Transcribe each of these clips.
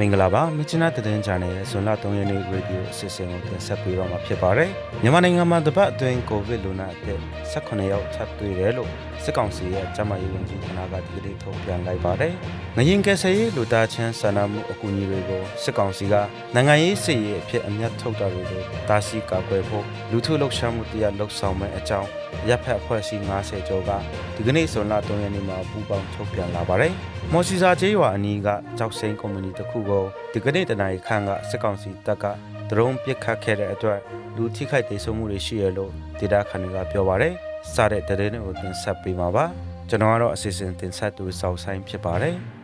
မင်္ဂလာပါမြချနာသတင်းချန်နယ်ရဲ့ဇွန်လ3ရက်နေ့ရေဒီယိုအစီအစဉ်ကိုတင်ဆက်ပေးတော့မှာဖြစ်ပါတယ်မြန်မာနိုင်ငံမှာတပတ်အတွင်းကိုဗစ်လူနာအသစ်18ယောက်ထပ်တွေ့တယ်လို့စစ်ကောင်စီရဲ့ကျန်းမာရေးဝန်ကြီးဌာနကဒီကနေ့ထုတ်ပြန်လိုက်ပါတယ်ငရင်ကယ်ဆယ်ရေးလူသားချင်းစာနာမှုအကူအညီတွေကိုစစ်ကောင်စီကနိုင်ငံရေးစစ်ရေးအဖြစ်အမျက်ထုတ်တာတွေကိုတားဆီးကာကွယ်ဖို့လူထုလှုပ်ရှားမှုတရားလှုပ်ဆောင်မဲ့အကြောင်းရပ်ဖက်အဖွဲ့အစည်း90ကျော်ကဒီကနေ့ဇွန်လ3ရက်နေ့မှာပူးပေါင်းထုတ်ပြန်လာပါတယ်။မော်စီစာကျေးရွာအနီးကကြောက်စိန်ကုမ္ပဏီတစ်ခုကိုဒီကနေ့တနင်္လာခန့်ကစစ်ကောင်စီတပ်ကဒရုန်းပစ်ခတ်ခဲ့တဲ့အတွက်လူထိခိုက်ဒေဆုံးမှုတွေရှိရလို့ဒေတာခန်ကပြောပါတယ်။စတဲ့တရင်တွေကိုတင်ဆက်ပေးမှာပါ။ကျွန်တော်ကတော့အစီအစဉ်တင်ဆက်သူစောက်ဆိုင်ဖြစ်ပါတယ်။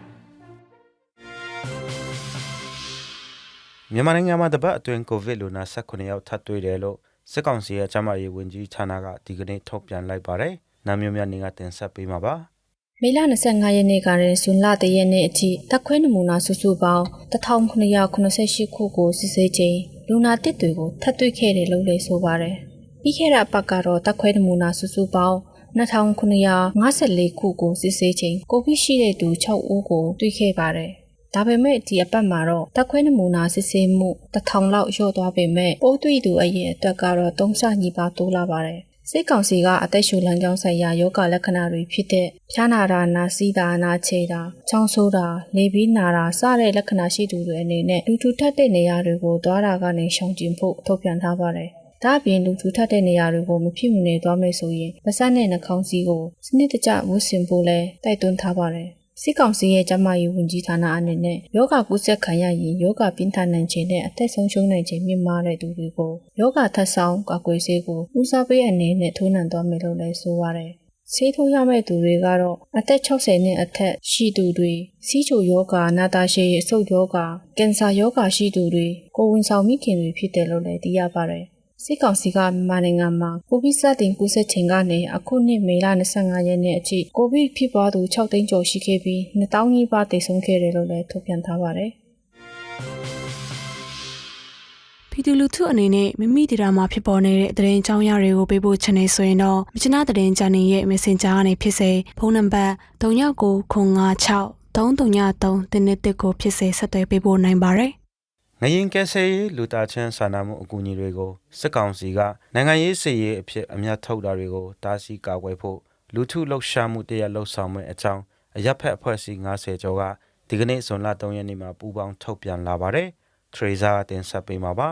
မြန်မာနိုင်ငံမှာတပတ်အတွင်းကိုဗစ်လူနာ18ယောက်ထပ်တွေ့တယ်လို့ စစ်ကောင်စီရဲ့ကျန်းမာရေးဝန်ကြီးဌာနကဒီကနေ့ထုတ်ပြန်လိုက်ပါတယ်။နာမည်များနေကတင်ဆက်ပေးမှာပါ။မေလ25ရက်နေ့ကရင်ဇွန်လ3ရက်နေ့အထိတက်ခွဲနမူနာစုစုပေါင်း1988ခုကိုစစ်ဆေးချိန်လူနာတစ်တွေကိုထပ်တွေ့ခဲ့တယ်လို့လည်းဆိုပါတယ်။ပြီးခဲ့တဲ့အပတ်ကတော့တက်ခွဲနမူနာစုစုပေါင်း2954ခုကိုစစ်ဆေးချိန်ကိုဗစ်ရှိတဲ့သူ6ဦးကိုတွေ့ခဲ့ပါတယ်။ ဒါပေမဲ့ဒီအပတ်မှာတော့တက်ခွဲနမူနာစစ်ဆေးမှု1000လောက်လျော့သွားပေမဲ့ပိုးတွေ့သူအရင်အတွက်ကတော့3ဆညီပါတိုးလာပါတယ်။စိတ်ကောင်စီကအသက်ရှူလမ်းကြောင်းဆိုင်ရာယောဂလက္ခဏာတွေဖြစ်တဲ့ဖျားနာတာနာစီးတာနာချေတာချောင်းဆိုးတာလေပြီးနာတာစတဲ့လက္ခဏာရှိသူတွေအနေနဲ့လူထူထပ်တဲ့နေရာတွေကိုသွားတာကနေရှောင်ကျဉ်ဖို့ထုတ်ပြန်ထားပါတယ်။ဒါ့အပြင်လူထူထပ်တဲ့နေရာတွေကိုမဖြစ်မနေသွားမယ်ဆိုရင်ပါးစပ်နဲ့နှာခေါင်းစည်းကိုစနစ်တကျဝတ်ဆင်ဖို့လဲတိုက်တွန်းထားပါတယ်။ စစ်ကောင်စီရဲ့ကျန်းမာရေးဝန်ကြီးဌာနအနေနဲ့ယောဂကုသခံရရင်ယောဂပြင်းထန်နိုင်ခြင်းနဲ့အသက်ဆုံးရှုံးနိုင်ခြင်းမြင့်မားတဲ့သူတွေကိုယောဂထပ်ဆောင်ကာကွယ်ဆေးကိုဦးစားပေးအနေနဲ့ထိုးနှံသွားမယ်လို့လည်းဆိုပါတယ်။ဆေးထိုးရမယ့်သူတွေကတော့အသက်60နှစ်အထက်ရှိသူတွေစီးချိုယောဂနာတာရှည်အဆုတ်ယောဂကင်ဆာယောဂရှိသူတွေကိုဝန်ဆောင်မိခင်တွေဖြစ်တယ်လို့လည်းသိရပါတယ်။ စစ်ကောင်စီကမြန်မာနိုင်ငံမှာကိုဗစ်စတင်ကူးစက်ချိန်ကနေအခုနှစ်မေလ25ရက်နေ့အထိကိုဗစ်ဖြစ်ပွားသူ6သိန်းကျော်ရှိခဲ့ပြီး2000နီးပါးသေဆုံးခဲ့တယ်လို့လည်းထုတ်ပြန်ထားပါတယ်။ပြည်သူလူထုအနေနဲ့မိမိဒေတာမှာဖြစ်ပေါ်နေတဲ့သတင်းအကြောင်းအရာတွေကိုပေးဖို့ချင်နေဆိုရင်တော့မြချနာသတင်းချန်နယ်ရဲ့ Messenger ကနေဖြစ်စေဖုန်းနံပါတ်3996 333တင်းနဲ့တက်ကိုဖြစ်စေဆက်သွယ်ပေးဖို့နိုင်ပါတယ်။ ငရင်ကယ်ဆယ်ရေးလူသားချင်းစာနာမှုအကူအညီတွေကိုစစ်ကောင်စီကနိုင်ငံရေးစစ်ရေးအဖြစ်အမျက်ထုတ်တာတွေကိုတားဆီးကာကွယ်ဖို့လူထုလှုပ်ရှားမှုတရားလှုပ်ဆောင်မဲ့အကြောင်းအရက်ဖက်အဖွဲ့အစည်း90ကျော်ကဒီကနေ့ဇွန်လ3ရက်နေ့မှာပူးပေါင်းထုတ်ပြန်လာပါတယ်။ထရေဇာတင်ဆက်ပေးမှာပါ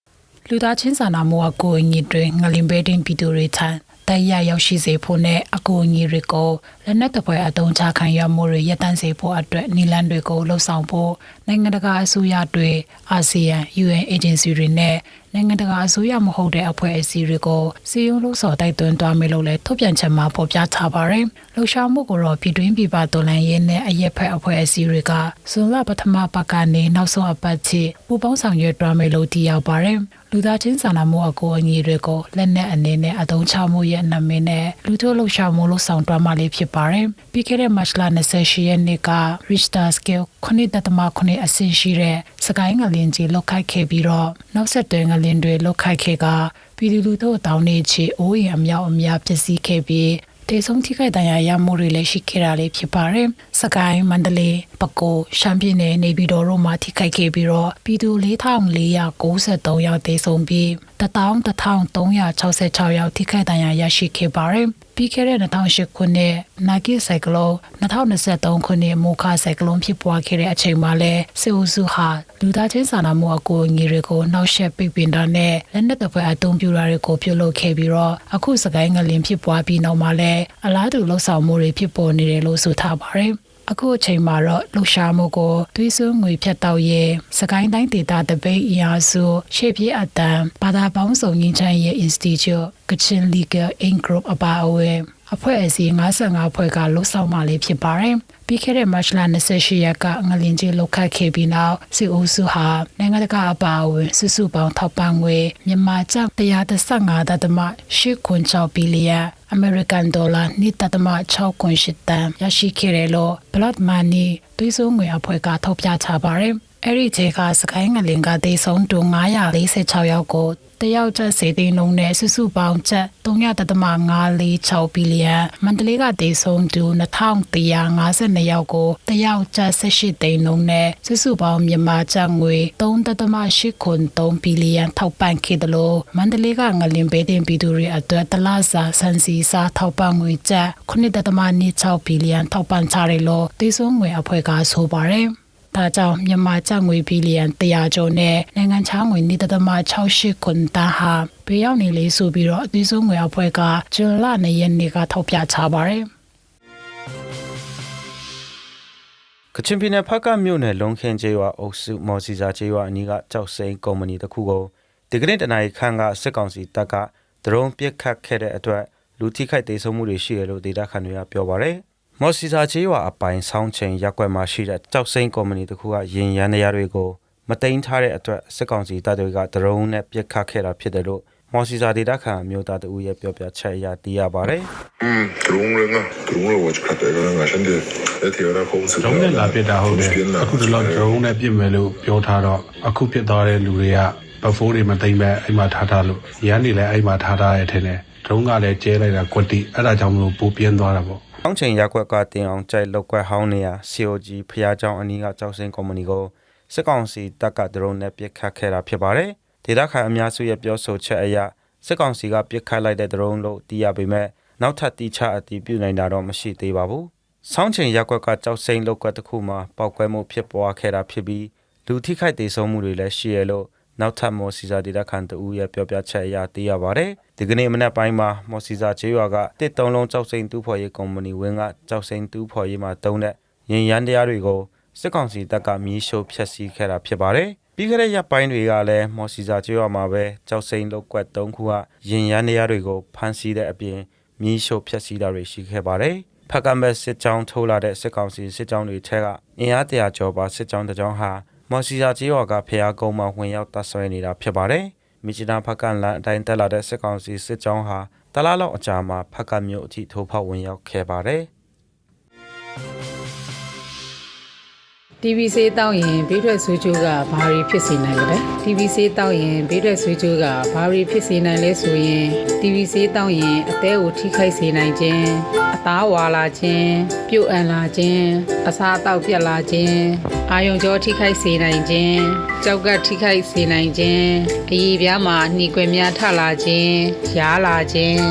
။လူသားချင်းစာနာမှုအကူအညီတွေငလင်ဘေးတင်ပြည်သူတွေထံ တရားရောက်ရှိစေဖို့နဲ့အကူအညီတွေကိုလက်နက်တပွဲအသုံးချခံရမှုတွေရပ်တန့်စေဖို့အတွက်နီလန်တွေကိုလှုံ့ဆော်ဖို့နိုင်ငံတကာအစိုးရတွေအာဆီယံ UN agency တွေနဲ့ နိုင်ငံတကာအစိုးရမဟုတ်တဲ့အဖွဲ့အစည်းတွေကိုစီယုံလို့ဆော်တိုက်တွန်းသွားမယ်လို့လည်းထုတ်ပြန်ချက်မှာဖော်ပြထားပါတယ်။လှုပ်ရှားမှုကိုတော့ပြည်တွင်းပြည်ပတော်လှန်ရေးနဲ့အရက်ဖက်အဖွဲ့အစည်းတွေကဇွန်လပထမပတ်ကနေနောက်ဆုံးအပတ်ထိပူးပေါင်းဆောင်ရွက်သွားမယ်လို့သိရပါတယ်။လူသားချင်းစာနာမှုအကူအညီတွေကိုလက်နက်အနေနဲ့အသုံးချမှုရဲ့နာမည်နဲ့လူထုလှုပ်ရှားမှုလို့ဆောင်တွန်းမှလေးဖြစ်ပါတယ်။ပြီးခဲ့တဲ့မတ်လ28ရက်နေ့က Richter scale 9.9အဆင့်ရှိတဲ့စကိုင်းငလင်ကြီးလောက်ခိုက်ခဲ့ပြီးတော့နောက်ဆက်တွဲငလင်တွေလောက်ခိုက်ခဲ့ကပြည်သူလူထုအတောင်းနေချေအိုးရင်အမြောက်အများပျက်စီးခဲ့ပြီးတေဆုံးထိခိုက်ဒဏ်ရာရမှုတွေလည်းရှိခဲ့တာလေးဖြစ်ပါတယ်။စကိုင်းမန္တလေး ပဲခူးရှမ်းပြည်နယ်နေပြည်တော်တို့မှာထိခိုက်ခဲ့ပြီးတော့ပြည်သူ4493ယောက်တေဆုံးပြီး11366ယောက်ထိခိုက်ဒဏ်ရာရရှိခဲ့ပါတယ်။ပြီးခဲ့တဲ့2008ခုနှစ်နာဂီဆိုင်ကလုန်း2023ခုနှစ်မိုခါဆိုင်ကလုန်းဖြစ်ပွားခဲ့တဲ့အချိန်မှာလဲစေအုပ်စုဟာလူသားချင်းစာနာမှုအကူအညီတွေကိုနှောက်ယှက်ပိတ်ပင်တာနဲ့လက်နက်တပ်ဖွဲ့အုံပြုတာတွေကိုပြုလုပ်ခဲ့ပြီးတော့အခုစကိုင်းငလင်ဖြစ်ပွားပြီးနောက်မှာလဲအလားတူလှုပ်ဆောင်မှုတွေဖြစ်ပေါ်နေတယ်လို့ဆိုထားပါတယ်။ အခုအချိန်မှာတော့လှူရှားမှုကိုသွေးစွန်းငွေဖြတ်တောက်ရဲစကိုင်းတိုင်းဒေသတပိတ်အရာစုရှေ့ပြေးအတန်ဘာသာပေါင်းစုံငင်းချမ်းရဲ့ Institute Kachin Legal Aid Group အပါအဝင် အဖွဲ့အစည်း55ဖွဲ့ကလှုပ်ဆောင်မှလေးဖြစ်ပါတယ်။ပြီးခဲ့တဲ့မတ်လ28ရက်ကငလင်ကြီးလောက်ခတ်ခဲ့ပြီးနောက်စီအိုစုဟာနိုင်ငံတကာအပါအဝင်စုစုပေါင်းထောက်ပံ့ငွေမြန်မာကျပ်135.86 ဘီလီယံအမေရိကန်ဒေါ်လာ1.6.8တန်ရရှိခဲ့တယ်လို့ Blood Money သွေးစွန်းငွေအဖွဲ့ကထုတ်ပြထားပါတယ်။အဲ့ဒီခြေကစကိုင်းငလင်ကဒေဆုံးတူ946ယောက်ကို တတယောက်ကျပ်စေသိန်းလုံးနဲ့စုစုပေါင်းကျပ်3.546ဘီလီယံမန္တလေးကတည်ဆုံးသူ2152ယောက်ကိုတယောက်ကျပ်18သိန်းလုံးနဲ့စုစုပေါင်းမြန်မာကျပ်ငွေ3.83ဘီလီယံထောက်ပံ့ခဲ့တယ်လို့မန္တလေးကငလင်ပေးတင်ပြည်သူတွေအတွက်တလစာစံစီစာထောက်ပံ့ငွေကျပ်9.26ဘီလီယံထောက်ပံ့ချတယ်လို့တည်ဆုံးငွေအဖွဲ့ကဆိုပါတယ်။ ဒါကြောင့်မြန်မာကျပ်ငွေဘီလီယံ100ကျော်နဲ့နိုင်ငံခြားငွေ1.68ခွန်တန်းဟာဘေးရောက်နေလေဆိုပြီးတော့အသေးဆုံးငွေအဖွဲ့ကဇွန်လ2ရက်နေ့ကထောက်ပြချပါတယ်။ကချင်ပြည်နယ်ဖက်ကမြို့နယ်လုံခင်းကျေးရွာအုပ်စုမော်စီစာကျေးရွာအနီးကကြောက်စိန်ကုမ္ပဏီတစ်ခုကိုဒီကနေ့တနင်္လာရီခန့်ကစစ်ကောင်စီတပ်ကဒရုန်းပစ်ခတ်ခဲ့တဲ့အတွက်လူထိခိုက်ဒေဆုံးမှုတွေရှိတယ်လို့ဒေတာခန်တွေကပြောပါရယ် မော်စီစာချေးဝါအပိုင်ဆောင်းချိန်ရက်ွက်မှာရှိတဲ့ကြောက်စိမ့်ကုမ္ပဏီတစ်ခုကယင်ရန်နေရာတွေကိုမတိန်ထားတဲ့အတွက်စစ်ကောင်စီတပ်တွေကဒရုန်းနဲ့ပစ်ခတ်ခဲ့တာဖြစ်တယ်လို့မော်စီစာဒေတာခံအမျိုးသားတဦးရဲ့ပြောပြချက်အရသိရပါတယ်။อืมဒရုန်းရင်းကဒရုန်းရဝတ်ခတ်တယ်ကငါရှင်းတယ်အဲ့ဒီရခုံးစဒရုန်းနဲ့လာပစ်တာဟုတ်တယ်အခုတလောဒရုန်းနဲ့ပစ်မယ်လို့ပြောထားတော့အခုပစ်သွားတဲ့လူတွေကဘဖိုးတွေမတိန်ပဲအိမ်မှာထားထားလို့ရန်နေလဲအိမ်မှာထားထားရတယ်ထင်တယ်။ ဒရုန်းကလည်းကျဲလိုက်တာကွက်တိအဲ့ဒါကြောင့်မလို့ပူပြင်းသွားတာပေါ့ ။အောင်းချိန်ရက်ကွက်ကတင်အောင်ကြိုက်လောက်ကွက်ဟောင်းနေရ COG ဖျားเจ้าအနီးကကြောက်စင်းကုမ္ပဏီကိုစစ်ကောင်စီတပ်ကဒရုန်းနဲ့ပစ်ခတ်ခဲ့တာဖြစ်ပါတယ်။ဒေသခံအများစုရဲ့ပြောဆိုချက်အရစစ်ကောင်စီကပစ်ခတ်လိုက်တဲ့ဒရုန်းလို့သိရပေမဲ့နောက်ထပ်တိချအတည်ပြုနိုင်တာတော့မရှိသေးပါဘူး။ဆောင်းချိန်ရက်ကွက်ကကြောက်စိန်လောက်ကွက်တစ်ခုမှာပောက်ကွဲမှုဖြစ်ပွားခဲ့တာဖြစ်ပြီးလူထိခိုက်ဒေဆုံးမှုတွေလည်းရှိရလို့ နောက်ထပ်မော်စီစာဒေတာခန်တူရဲ့ပြောပြချက်အရသိရပါတယ်။ဒီကနေ့မနက်ပိုင်းမှာမော်စီစာကျေးရွာကတစ်တုံးလုံးကြောက်စိန်တူးဖော်ရေးကုမ္ပဏီဝင်းကကြောက်စိန်တူးဖော်ရေးမှာတုံးတဲ့ရင်ရန်တရားတွေကိုစစ်ကောင်စီတပ်ကမီးရှို့ဖျက်ဆီးခဲ့တာဖြစ်ပါတယ်။ပြီးခဲ့တဲ့ရက်ပိုင်းတွေကလည်းမော်စီစာကျေးရွာမှာပဲကြောက်စိန်လောက်ကွက်၃ခုကရင်ရန်တရားတွေကိုဖမ်းဆီးတဲ့အပြင်မီးရှို့ဖျက်ဆီးတာတွေရှိခဲ့ပါတယ်။ဖက်ကမက်စစ်ကြောင်းထိုးလာတဲ့စစ်ကောင်စီစစ်ကြောင်းတွေထဲကအင်အားတရာကျော်ပါစစ်ကြောင်းတစ်ကြောင်းဟာ မော်စီစာကျေးရွာကဖျားကုန်းမှာဝင်ရောက်တပ်ဆွဲနေတာဖြစ်ပါတယ်။မြစ်ချနာဖက်ကလန်အတိုင်းတက်လာတဲ့စစ်ကောင်စီစစ်ကြောင်းဟာတလားလောက်အကြာမှာဖက်ကမြို့အထိထိုးဖောက်ဝင်ရောက်ခဲ့ပါတယ်။ TV ဆေးတောက်ရင်ဘေးထွက်ဆွေးကြိုးကဘာတွေဖြစ်စေနိုင်လဲ TV ဆေးတောက်ရင်ဘေးထွက်ဆွေးကြိုးကဘာတွေဖြစ်စေနိုင်လဲဆိုရင် TV ဆေးတောက်ရင်အသေးကိုထိခိုက်စေနိုင်ခြင်းအသားဝါလာခြင်းပြုတ်အန်လာခြင်းအစာအသောက်ပြတ်လာခြင်းအာယုံကြောထိခိုက်စေနိုင်ခြင်း ကြောက်ကထိခိုက်စေနိုင်ခြင်းအည်ပြားမှာနှီးကွယ်များထလာခြင်းရားလာခြင်း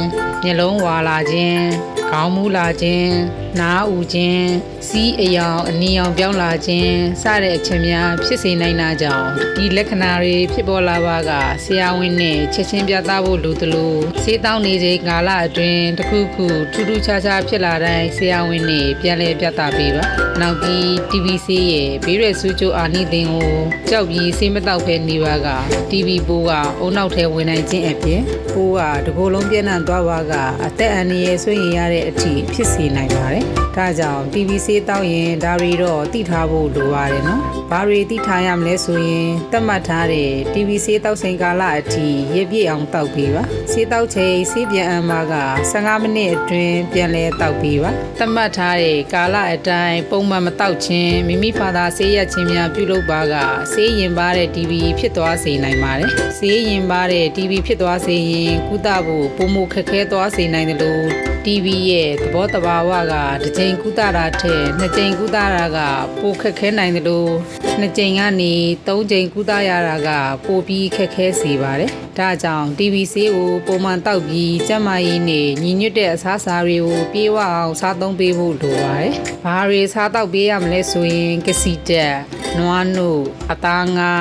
မျက်လုံးဝါလာခြင်းခေါင်းမူးလာခြင်းနားဥခြင်းစီးအယောင်အနီရောင်ပြောင်းလာခြင်းစတဲ့အချက်များဖြစ်စေနိုင်တာကြောင့်ဒီလက္ခဏာတွေဖြစ်ပေါ်လာပါကဆရာဝန်နဲ့ချက်ချင်းပြသဖို့လိုသလိုစေးတောင်းနေချိန်ကာလအတွင်းတစ်ခုခုထူးထူးခြားခြားဖြစ်လာတိုင်းဆရာဝန်နဲ့ပြန်လည်ပြသပေးပါနောက်ပြီး TVC ရဲ့ဘေးရွယ်ဆူချိုအာနိသင်ကိုကြောက်ပြီးစေးမတောက်ဖဲနေပါက TV ပိုးကအုံနောက်ထဲဝင်နိုင်ခြင်းအပြင်ပိုးကတကိုယ်လုံးပြန့်နှံ့သွားပါကအသက်အန္တရာယ်ဆွေးရင်ရတဲ့အထိဖြစ်စေနိုင်ပါတယ်။ဒါကြောင့် TV ဆေးတောက်ရင်ဒါတွေတော့တိထားဖို့လိုပါတယ်နော်။ဘာတွေတိထားရမလဲဆိုရင်သတ်မှတ်ထားတဲ့ TV ဆေးတောက်ချိန်ကာလအထိရပြည့်အောင်တောက်ပေးပါ။ဆေးတောက်ချိန်ဆေးပြန်အမ်းမှာက15မိနစ်အတွင်းပြန်လဲတောက်ပေးပါ။သတ်မှတ်ထားတဲ့ကာလအတိုင်းပုံမှန်မတောက်ခြင်းမိမိဖာသာဆေးရက်ခြင်းများပြုလုပ်ပါကဆေးရင်ပါတဲ့ TV ဖြစ်သွားစေနိုင်ပါတယ်။ဆေးရင်ပါတဲ့ TV ဖြစ်သွားစေရင်ကုသဖို့ပုံမခက်ခဲသွားစေနိုင်တယ်လို့ TV ရဲ့သဘောတဘာဝကတစ်ချိန်ကုသတာထက်နှစ်ချိန်ကုသတာကပိုခက်ခဲနိုင်တယ်လို့နှစ်ချိန်ကနေသုံးချိန်ကုသရတာကပိုပြီးခက်ခဲစေပါတယ်။ဒါကြောင့် TV ဆေးကိုပုံမှန်တောက်ပြီးကျန်းမာရေးနဲ့ညီညွတ်တဲ့အစားအစာတွေကိုပြေဝအောင်စားသုံးပေးဖို့လိုပါတယ်။ဘာတွေစားတောက်ပေးရမလဲဆိုရင်ကစီတက်နွားနို့အသားငါ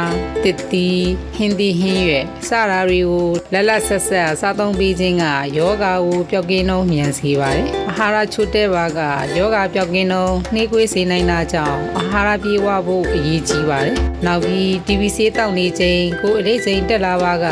တစ်တီဟင်းသီးဟင်းရွက်စတာတွေကိုလက်လက်ဆက်ဆက်စားသုံးပေးခြင်းကယောဂါကိုပျောက်ကင်းနှုံးမြန်စေပါတယ်။အာဟာရချို့တဲ့ပါကယောဂါပျောက်ကင်းနှုံးနှေးကွေးစေနိုင်တာကြောင့်အာဟာရပြေဝဖို့အရေးကြီးပါတယ်။နောက်ပြီး TV ဆေးတောက်နေချိန်ကိုယ်အလေးချိန်တက်လာပါက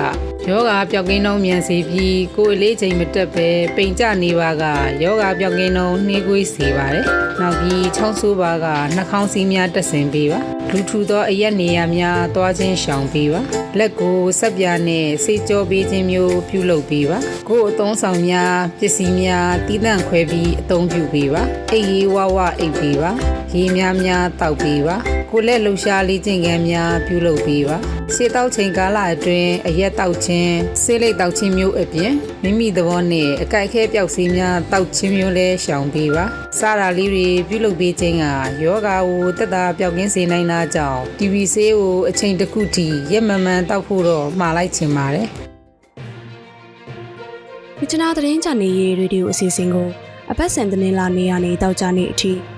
ယောဂါပျောက်ကင်းနှုံးမြန်စေပြီးကိုယ်အလေးချိန်မတက်ပဲပိန်ကျနေပါကယောဂါပျောက်ကင်းနှုံးနှေးကွေးစေပါတယ်။နောက်ပြီးချောင်းဆိုးပါကနှာခေါင်းစည်းများတက်ဆင်ပေးပါ။လူထူသောအရက်နေရာများတွားခြင်းရှောင်ပေးပါ။လက်ကိုဆက်ပြာနဲ့စေကြောပေးခြင်းမျိုးပြုလုပ်ပေးပါ။ကိုယ်အသုံးဆောင်များပစ္စည်းများတီးတန့်ခွဲပြီးအသုံးပြုပေးပါ။အိပ်ရေးဝဝအိပ်ပေးပါ။ရေများများတောက်ပေးပါ ကိုလက်လှူရှားလေးကျင့်ခန်းများပြုလုပ်ပေးပါဆေးတောက်ချိန်ကာလအတွင်းအရက်တောက်ခြင်းဆေးလိပ်တောက်ခြင်းမျိုးအပြင်မိမိသဘောနဲ့အကြိုက်ခဲပျောက်စီးများတောက်ခြင်းမျိုးလည်းရှောင်ပေးပါစားတာလေးတွေပြုလုပ်ပေးခြင်းကယောဂါကိုတက်တာပျောက်ကင်းစေနိုင်တာကြောင့် TB ဆေးကိုအချိန်တစ်ခုထိရက်မမှန်တောက်ဖို့တော့မှားလိုက်ချင်ပါတယ်မြချနာသတင်းချန်နယ်ရဲ့ရေဒီယိုအစီအစဉ်ကိုအပတ်စဉ်သတင်းလာနေရနေတောက်ကြနေအထိည